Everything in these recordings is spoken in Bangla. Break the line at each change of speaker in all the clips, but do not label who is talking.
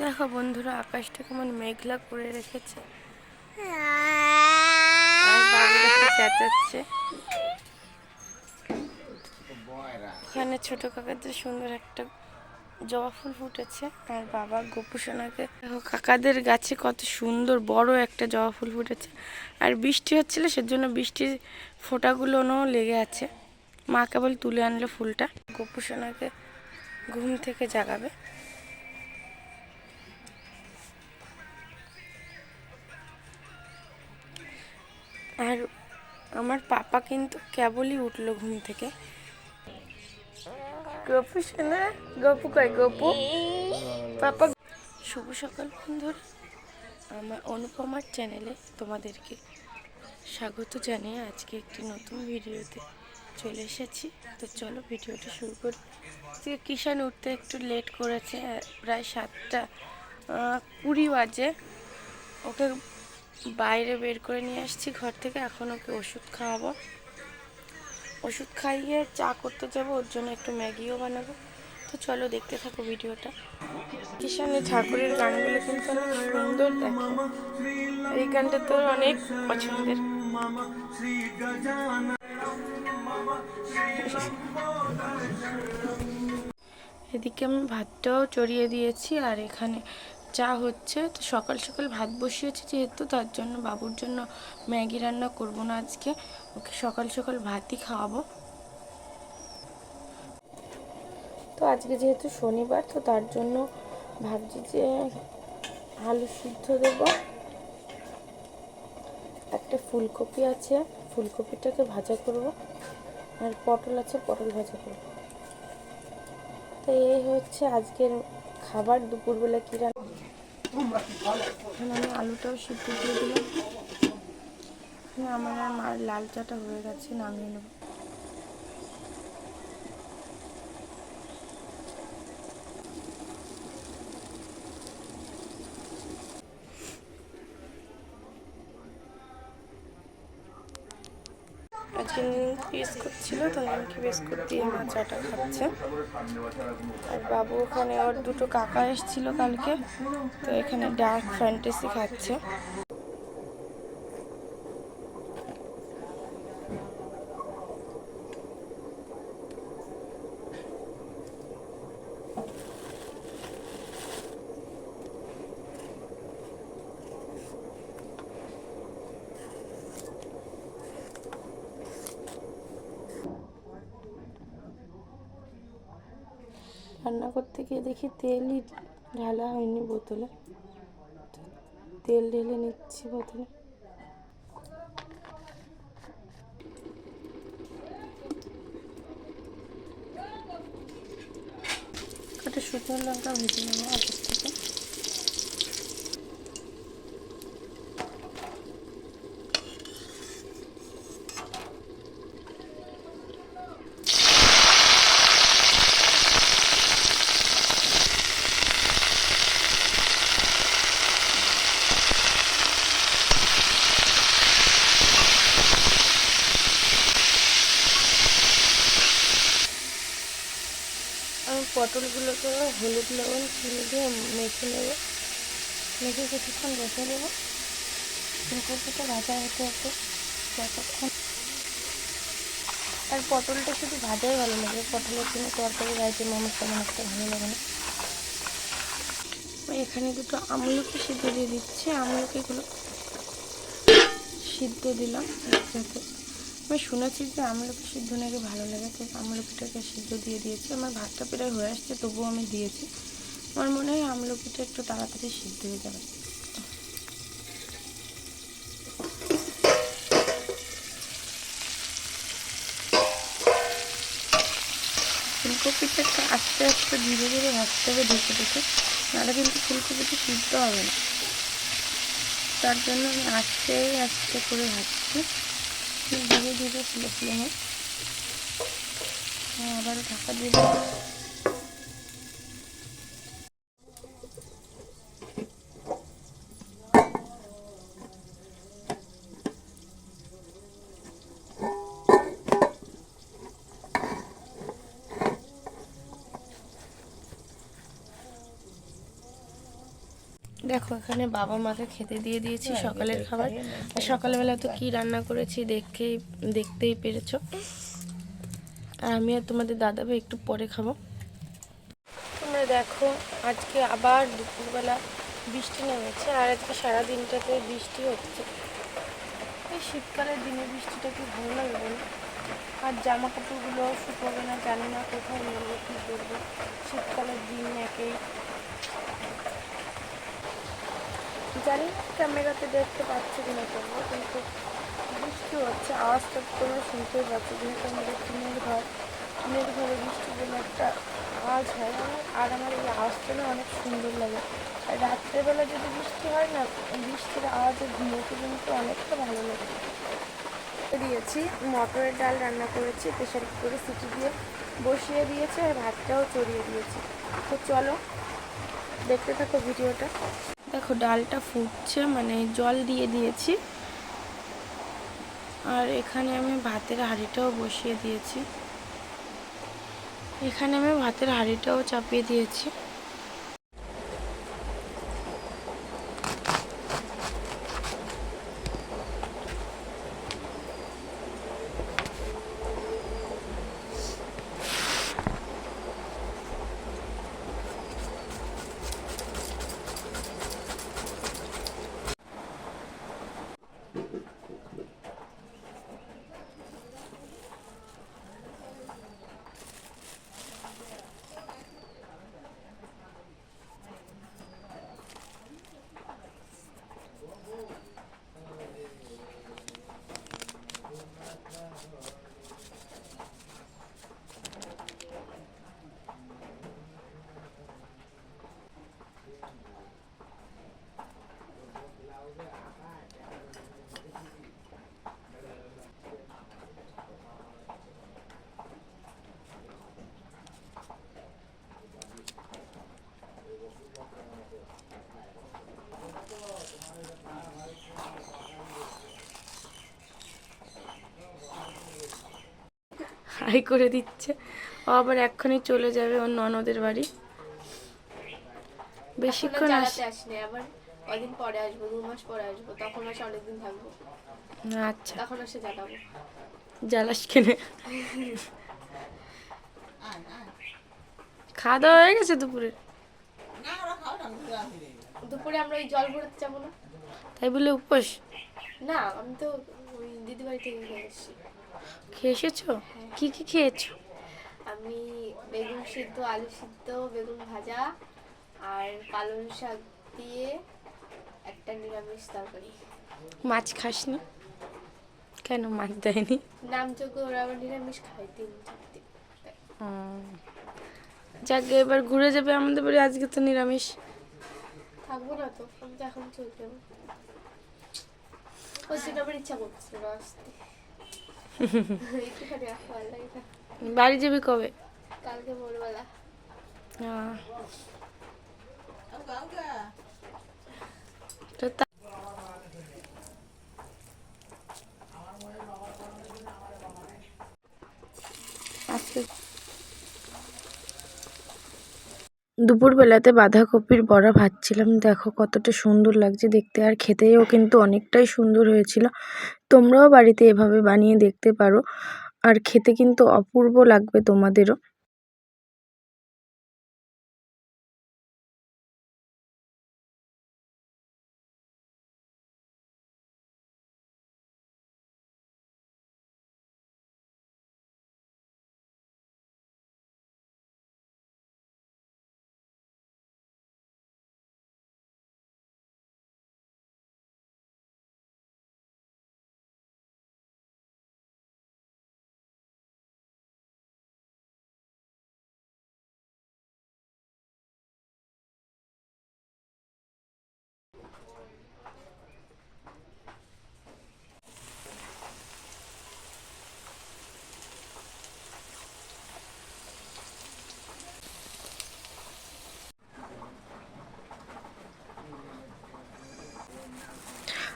দেখো বন্ধুরা, আকাশটা কেমন মেঘলা করে রেখেছে। চেঁচাচ্ছে। ওখানে ছোট কাকাদের সুন্দর একটা জবা ফুল ফুটেছে, আর বাবা গোপুসোনাকে দেখো কাকাদের গাছে কত সুন্দর বড় একটা জবা ফুল ফুটেছে। আর বৃষ্টি হচ্ছিল, সেজন্য বৃষ্টির ফোঁটাগুলোও লেগে আছে। মা কেবল তুলে আনলো ফুলটা। গোপুসোনাকে ঘুম থেকে জাগাবে। আর আমার পাপা কিন্তু কেবলই উঠল ঘুম থেকে। গপু শোনা গপু কয় গপু? পাপা শুভ সকাল বন্ধুরা। আমার অনুপমার চ্যানেলে তোমাদেরকে স্বাগত জানিয়ে আজকে একটি নতুন ভিডিওতে চলে এসেছি। তো চলো ভিডিওটা শুরু করি। আজকে কিষান উঠতে একটু লেট করেছে প্রায় সাতটা কুড়ি বাজে। ওকে বাইরে বের করে নিয়ে আসছি ঘর থেকে, এখন ওকে ওষুধ খাওয়াবো। ওষুধ খাইয়ে চা করতে যাব, ওর জন্য একটু ম্যাগিও বানাবো। তো চলো দেখতে থাকো ভিডিওটা। কিষানে ঠাকুরের গানগুলো কিন্তু অনেক সুন্দর দেখে। এই গানটা তোর অনেক পছন্দের। এদিকে আমি ভাতটাও চড়িয়ে দিয়েছি, আর এখানে চা হচ্ছে, তো সকাল সকাল ভাত বসিয়েছি যেহেতু, তার জন্য বাবুর জন্য ম্যাগি রান্না করব না আজকে। ওকে সকাল সকাল ভাতই খাওয়াবো। তো আজকে যেহেতু শনিবার, তো তার জন্য ভাবছি যে আলু সিদ্ধ দেব। একটা ফুলকপি আছে, ফুলকপিটাকে ভাজা করব। আর পটল আছে, পটল ভাজা করব। তো এই হচ্ছে আজকের খাবার। দুপুরবেলা কি রান্না এখানে আমি আলুটাও সিদ্ধ করে দিলাম। আমার আর লাল চাটা হয়ে গেছে নামিয়ে নেব। আজকে বিস্কুট ছিল তো নিমকি বিস্কুট দিয়ে মা চাটা খাচ্ছে। আর বাবু ওখানে ওর দুটো কাকা এসেছিল কালকে, তো এখানে ডার্ক ফ্যান্টাসি খাচ্ছে। রান্না করতে গিয়ে দেখি তেলই ঢালা হয়নি বোতলে। তেল ঢেলে নিচ্ছি বোতলে। একটা শুকনো লঙ্কা ভেজে নেব আগের থেকে আমি পটলগুলোকে হলুদ লবণ, চিনি দিয়ে মেখে নেব। মেখে কিছুক্ষণ রেখে দেবো ফুলকপিটা ভাজা হতে হতে যতক্ষণ। আর পটলটা শুধু ভাজাই ভালো লাগে, পটলের জন্য তরকারি গাইতে আমার তেমন একটা ভালো লাগে না। এখানে দুটো আমলকি সিদ্ধ দিয়ে দিচ্ছি। আমলকিগুলো সিদ্ধ দিলাম যাতে আমি শুনেছি যে আমলকি সিদ্ধ নাকি ভালো লাগে, তো আমলকিটাকে সিদ্ধ দিয়ে দিয়েছি। আমার ভাতটা প্রায় হয়ে আসছে, তবুও আমি দিয়েছি। আমার মনে হয় আমলকিটা একটু তাড়াতাড়ি সিদ্ধ হয়ে যাবে। ফুলকপিটা একটু আস্তে আস্তে ধীরে ধীরে ভাজতে হবে ঢেকে ঢেকে নাহলে কিন্তু ফুলকপিটা সিদ্ধ হবে না। তার জন্য আমি আস্তে আস্তে করে ভাজছি। ধীরে দিব ফুলে ফ্লেমে আবার ঢাকা দিয়ে দেখো এখানে বাবা মাকে খেতে দিয়ে দিয়েছি সকালের খাবার। আর সকালবেলা তো কি রান্না করেছি দেখেই দেখতেই পেরেছ। আর আমি আর তোমাদের দাদা ভাই একটু পরে খাব। তোমরা দেখো আজকে আবার দুপুরবেলা বৃষ্টি নেমেছে আর আজকে সারা দিনটাতে বৃষ্টি হচ্ছে। এই শীতকালের দিনে বৃষ্টিটা কি ভালো লাগে বলো? আর জামা কাপড়গুলো শুকোবে না জানি না কোথায় নেব কী করব? শীতকালের দিন একেই জানি ক্যামেরাতে দেখতে পাচ্ছি কিনা তোমরা, কিন্তু বৃষ্টি হচ্ছে, আওয়াজটা তোমরা শুনতেই পাচ্ছ যেহেতু আমাদের টিনের ঘর টিনের ঘরে বৃষ্টির জন্য একটা আওয়াজ হয় আর আমার এই আওয়াজটা না অনেক সুন্দর লাগে। আর রাত্রেবেলা যদি বৃষ্টি হয় না, বৃষ্টির আওয়াজে ঘুমোতে কিন্তু অনেকটা ভালো লাগে। দিয়েছি মটরের ডাল রান্না করেছি প্রেশার কুকারে সিটি দিয়ে বসিয়ে দিয়েছে আর ভাতটাও চড়িয়ে দিয়েছি। তো চলো, দেখতে থাকো ভিডিওটা। দেখো, ডালটা ফুটছে মানে জল দিয়ে দিয়েছি। আর এখানে আমি ভাতের হাঁড়িটাও বসিয়ে দিয়েছি। এখানে আমি ভাতের হাঁড়িটাও চাপিয়ে দিয়েছি। হাই করে দিচ্ছে। ও আবার এক্ষুনি চলে যাবে ওর ননদের বাড়ি। বেশিক্ষণ আস
চালাতে আবার কদিন পরে আসব দু মাস পরে আসব তখন আসে অনেকদিন থাকব।
আচ্ছা।
তখন এসে জ্বালাবো।
জ্বালাস কেনে খাওয়া দাওয়া হয়ে গেছে দুপুরে?
দুপুরে আমরা ওই জল ভরতে যাব না।
তাই বলে উপোস?
না আমি তো ওই দিদি বাড়ি থেকে এসেছি।
খেয়ে এসেছ কি কি খেয়েছো?
আমি বেগুন সিদ্ধ আলু সিদ্ধ বেগুন ভাজা আর পালং শাক দিয়ে একটা নিরামিষ তরকারি।
মাছ খাসনি? কেন মাছ দেয়নি?
নামযোগ্য ওরা আবার নিরামিষ খায় তিন চারটে
উম, যাক এবার ঘুরে যাবে আমাদের বাড়ি আজকে তো নিরামিষ।
থাকব না তো আমি তো এখন চলে যাব। ওই জন্য আমার ইচ্ছা করছে আসতে একটুখানি আসতে ভালো লাগে না।
বাড়ি যাবি কবে?
কালকে ভোরবেলা।
আহ। দুপুরবেলাতে বাঁধাকপির বড়া ভাজছিলাম। দেখো কতটা সুন্দর লাগছে দেখতে। আর খেতেও কিন্তু অনেকটাই সুন্দর হয়েছিল। তোমরাও বাড়িতে এভাবে বানিয়ে দেখতে পারো। আর খেতে কিন্তু অপূর্ব লাগবে তোমাদেরও।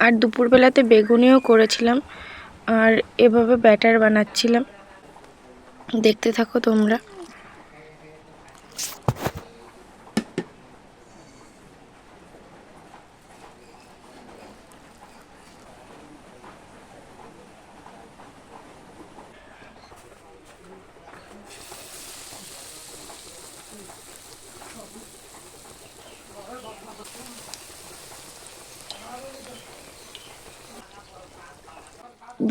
আর দুপুরবেলাতে বেগুনিও করেছিলাম আর এভাবে ব্যাটার বানাচ্ছিলাম। দেখতে থাকো তোমরা।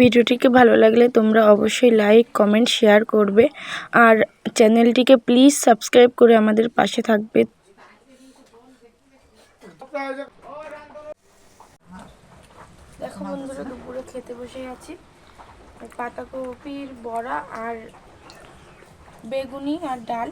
ভিডিওটিকে ভালো লাগলে তোমরা অবশ্যই লাইক কমেন্ট শেয়ার করবে। আর চ্যানেলটিকে প্লিজ সাবস্ক্রাইব করে আমাদের পাশে থাকবে। দেখো বন্ধুরা, দুপুরে খেতে বসে আছি। পাতাকপির বড়া আর বেগুনি আর ডাল।